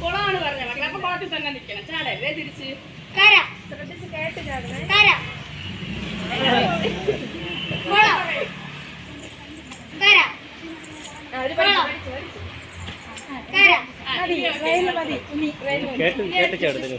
കുളമാണ് പറഞ്ഞ മക്കളെ അപ്പൊ കുളത്തിൽ തന്നെ നിൽക്കണം ചാടല്ലേ തിരിച്ച് കര ശ്രദ്ധിച്ച് കേട്ട് ചാടണേ കര കേട്ട് കേട്ട് ചാടുന്നത്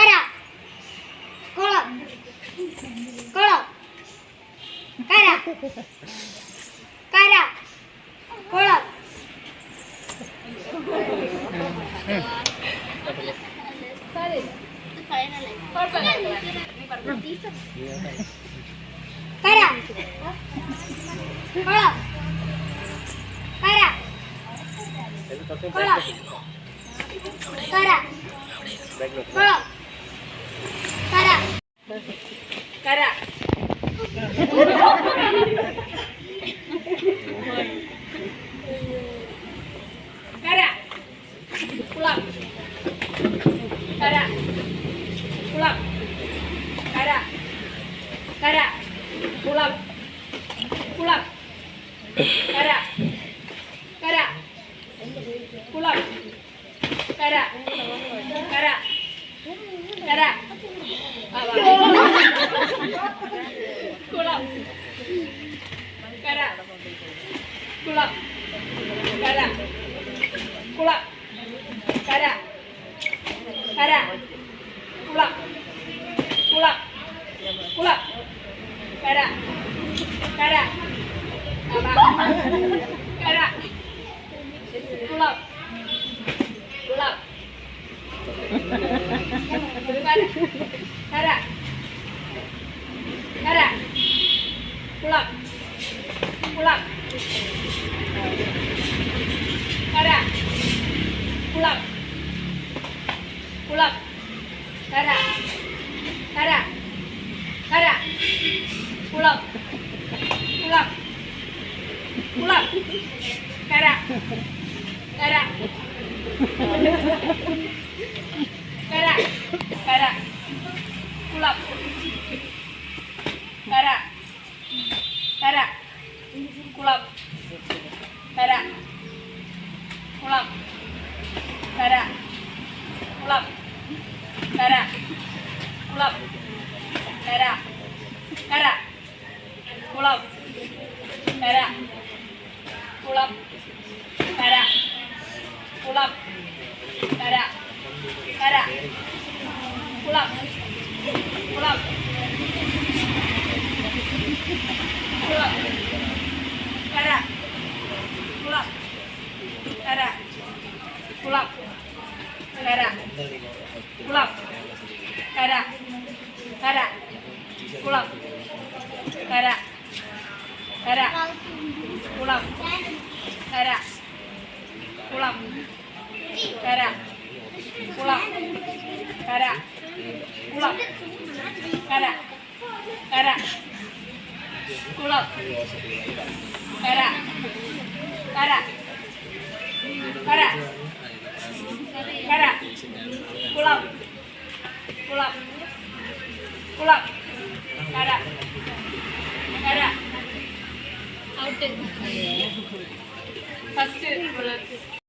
Cara. Hola. Cara. Hola. Cara. Hola. Cara. pulang. Kada pulang. Karak kada pulang. Pulang. Karak kada pulang. Karak karak pulang. Gerak. Kulap. Kulap. Gerak. Gerak. Kulap. Kulap. Gerak. Kulap. Kulap. Gerak. Gerak pulang. Kara. Kara. Kara. Kara. Pulang. Kara. Kara. Kulap kara. Kulap kara. Kulap kara. Kulap kara. Kara. Kulap kara. കുളം കര കുളം കര കര കുളം കുളം കുളം കര കുളം കര കുളം കര കുളം കര കര കുളം കര കര കുളം Dara. Pulang. Dara. Pulang. Dara. Pulang. Dara. Dara. Pulang. Dara. Dara. Dara. Dara. Pulang. Pulang. Pulang. Dara. Dara. Out. First